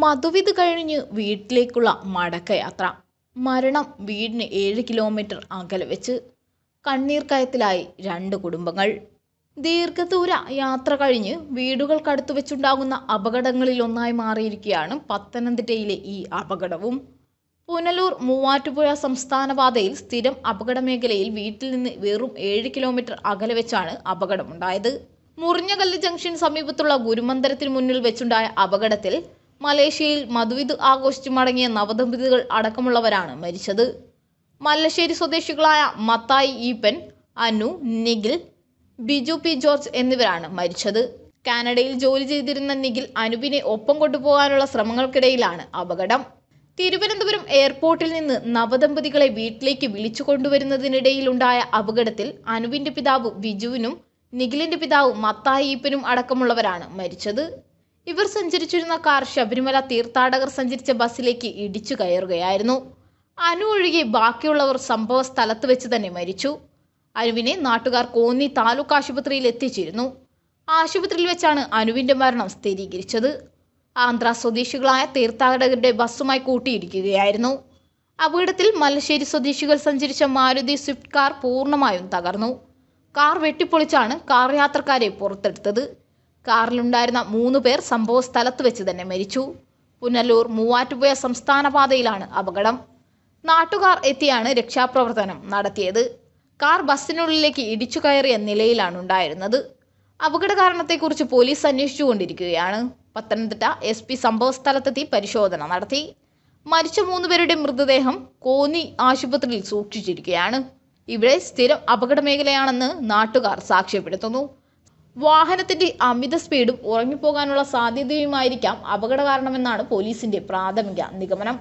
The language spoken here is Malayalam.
മധുവിധ് കഴിഞ്ഞ് വീട്ടിലേക്കുള്ള മടക്കയാത്ര. മരണം വീടിന് ഏഴ് കിലോമീറ്റർ അകലെ വെച്ച് കണ്ണീർ കയത്തിലായി രണ്ട് കുടുംബങ്ങൾ. ദീർഘദൂര യാത്ര കഴിഞ്ഞ് വീടുകൾക്കടുത്ത് വെച്ചുണ്ടാകുന്ന അപകടങ്ങളിലൊന്നായി മാറിയിരിക്കുകയാണ് പത്തനംതിട്ടയിലെ ഈ അപകടവും. പുനലൂർ മൂവാറ്റുപുഴ സംസ്ഥാന പാതയിൽ സ്ഥിരം അപകട മേഖലയിൽ വീട്ടിൽ നിന്ന് വെറും ഏഴ് കിലോമീറ്റർ അകലെ വെച്ചാണ് അപകടമുണ്ടായത്. മുറിഞ്ഞകല്ല് ജംഗ്ഷൻ സമീപത്തുള്ള ഗുരുമന്ദിരത്തിന് മുന്നിൽ വെച്ചുണ്ടായ അപകടത്തിൽ മലേഷ്യയിൽ മധുവിത് ആഘോഷിച്ചു മടങ്ങിയ നവദമ്പതികൾ അടക്കമുള്ളവരാണ് മരിച്ചത്. മല്ലശ്ശേരി സ്വദേശികളായ മത്തായി ഈപ്പൻ അനു നിഖിൽ ബിജു പി ജോർജ് എന്നിവരാണ് മരിച്ചത്. കാനഡയിൽ ജോലി ചെയ്തിരുന്ന നിഖിൽ അനുവിനെ ഒപ്പം കൊണ്ടുപോകാനുള്ള ശ്രമങ്ങൾക്കിടയിലാണ് അപകടം. തിരുവനന്തപുരം എയർപോർട്ടിൽ നിന്ന് നവദമ്പതികളെ വീട്ടിലേക്ക് വിളിച്ചു കൊണ്ടുവരുന്നതിനിടയിലുണ്ടായ അപകടത്തിൽ അനുവിന്റെ പിതാവ് ബിജുവിനും നിഖിലിന്റെ പിതാവ് മത്തായി ഈപ്പനും അടക്കമുള്ളവരാണ് മരിച്ചത്. ഇവർ സഞ്ചരിച്ചിരുന്ന കാർ ശബരിമല തീർത്ഥാടകർ സഞ്ചരിച്ച ബസ്സിലേക്ക് ഇടിച്ചു കയറുകയായിരുന്നു. അനു ഒഴികെ ബാക്കിയുള്ളവർ സംഭവ സ്ഥലത്ത് വെച്ച് തന്നെ മരിച്ചു. അനുവിനെ നാട്ടുകാർ കോന്നി താലൂക്ക് ആശുപത്രിയിൽ എത്തിച്ചിരുന്നു. ആശുപത്രിയിൽ വെച്ചാണ് അനുവിന്റെ മരണം സ്ഥിരീകരിച്ചത്. ആന്ധ്ര സ്വദേശികളായ തീർത്ഥാടകരുടെ ബസ്സുമായി കൂട്ടിയിടിക്കുകയായിരുന്നു. അപകടത്തിൽ മല്ലശ്ശേരി സ്വദേശികൾ സഞ്ചരിച്ച മാരുതി സ്വിഫ്റ്റ് കാർ പൂർണമായും തകർന്നു. കാർ വെട്ടിപ്പൊളിച്ചാണ് കാർ യാത്രക്കാരെ പുറത്തെടുത്തത്. കാറിലുണ്ടായിരുന്ന മൂന്ന് പേർ സംഭവ സ്ഥലത്ത് വെച്ച് തന്നെ മരിച്ചു. പുനലൂർ മൂവാറ്റുപുഴ സംസ്ഥാന പാതയിലാണ് അപകടം. നാട്ടുകാർ എത്തിയാണ് രക്ഷാപ്രവർത്തനം നടത്തിയത്. കാർ ബസ്സിനുള്ളിലേക്ക് ഇടിച്ചു കയറിയ നിലയിലാണ് ഉണ്ടായിരുന്നത്. അപകട കാരണത്തെക്കുറിച്ച് പോലീസ് അന്വേഷിച്ചുകൊണ്ടിരിക്കുകയാണ്. പത്തനംതിട്ട എസ് പി സംഭവ സ്ഥലത്തെത്തി പരിശോധന നടത്തി. മരിച്ച മൂന്നുപേരുടെ മൃതദേഹം കോന്നി ആശുപത്രിയിൽ സൂക്ഷിച്ചിരിക്കുകയാണ്. ഇവിടെ സ്ഥിരം അപകട മേഖലയാണെന്ന് നാട്ടുകാർ സാക്ഷ്യപ്പെടുത്തുന്നു. വാഹനത്തിന്റെ അമിത സ്പീഡും ഉറങ്ങിപ്പോകാനുള്ള സാധ്യതയുമായിരിക്കാം അപകട കാരണമെന്നാണ് പോലീസിന്റെ പ്രാഥമിക നിഗമനം.